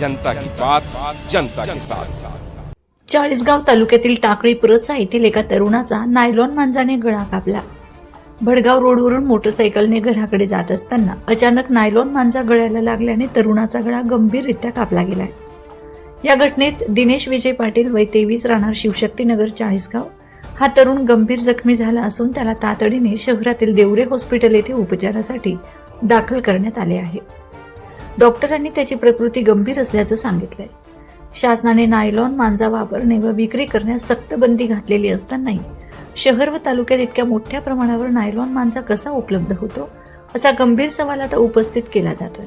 जनता की बात जनता के साथ। चाळीसगाव तालुक्यातील टाकळी पुरसा येथील एका तरुणाचा नायलॉन मांजाने गळा कापला. भडगाव रोडवरून मोटरसायकलने घराकडे जात असताना अचानक नायलॉन मांजा गळ्याला लागल्याने तरुणाचा गळा गंभीररित्या कापला गेलाय. या घटनेत दिनेश विजय पाटील वय तेवीस राहणार शिवशक्तीनगर चाळीसगाव. हा तरुण गंभीर जखमी झाला असून त्याला तातडीने शहरातील देवरे हॉस्पिटल येथे उपचारासाठी दाखल करण्यात आले आहे. डॉक्टरांनी त्याची प्रकृती गंभीर असल्याचं सांगितलंय. शासनाने नायलॉन मांजा वापरणे व विक्री करण्यास सक्त बंदी घातलेली असतानाही शहर व तालुक्यात इतक्या मोठ्या प्रमाणावर नायलॉन मांजा कसा उपलब्ध होतो असा गंभीर सवाल आता उपस्थित केला जातोय.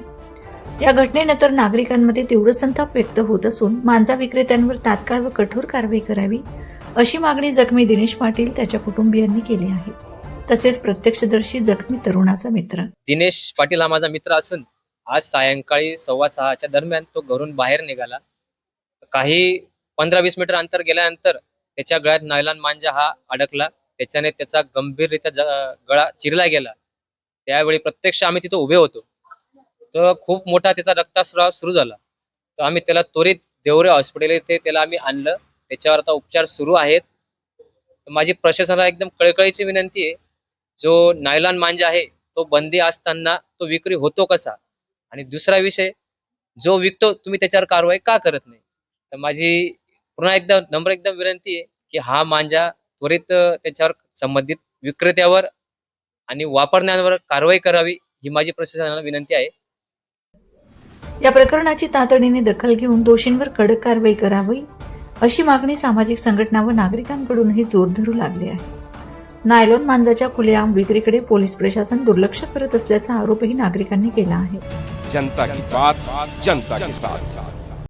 या घटनेनंतर नागरिकांमध्ये तीव्र संताप व्यक्त होत असून मांजा विक्रेत्यांवर तात्काळ व कठोर कारवाई करावी अशी मागणी जखमी दिनेश पाटील त्याच्या कुटुंबियांनी केली आहे. तसेच प्रत्यक्षदर्शी जखमी तरुणाचा मित्र. दिनेश पाटील हा माझा मित्र असून आज सायंकाळी सव्वा सहाच्या दरम्यान तो घरून बाहेर निघाला. काही पंधरा वीस मीटर अंतर गेल्यानंतर त्याच्या गळ्यात नायलॉन मांजा हा अडकला. त्याच्याने त्याचा गंभीररित्या गळा चिरला गेला. त्यावेळी प्रत्यक्ष आम्ही तिथं उभे होतो. तर खूप मोठा त्याचा रक्तस्राव सुरू झाला. तर आम्ही त्याला त्वरित देवरे हॉस्पिटल येथे त्याला आम्ही आणलं. त्याच्यावर आता उपचार सुरू आहेत. तर माझी प्रशासनाला एकदम कळकळीची विनंती आहे. जो नायलॉन मांजा आहे तो बंदी असताना तो विक्री होतो कसा? आणि दुसरा विषय जो विकतो तुम्ही त्याच्यावर कारवाई का करत नाही? तर माझी पुन्हा एकदा नम्र एकदम विनंती आहे की हा मांजा त्वरित त्याच्यावर संबंधित विक्रेत्यावर आणि वापरण्यावर कारवाई करावी ही माझी प्रशासनाला विनंती आहे. या प्रकरणाची तातडीने दखल घेऊन दोषींवर कडक कारवाई करावी अशी मागणी सामाजिक संघटना व नागरिकांकडूनही जोर धरू लागली आहे. नायलॉन मांजाच्या खुलेआम विक्रीकडे पोलीस प्रशासन दुर्लक्ष करत असल्याचा आरोपही नागरिकांनी केला आहे. जनता की बात जनता के साथ.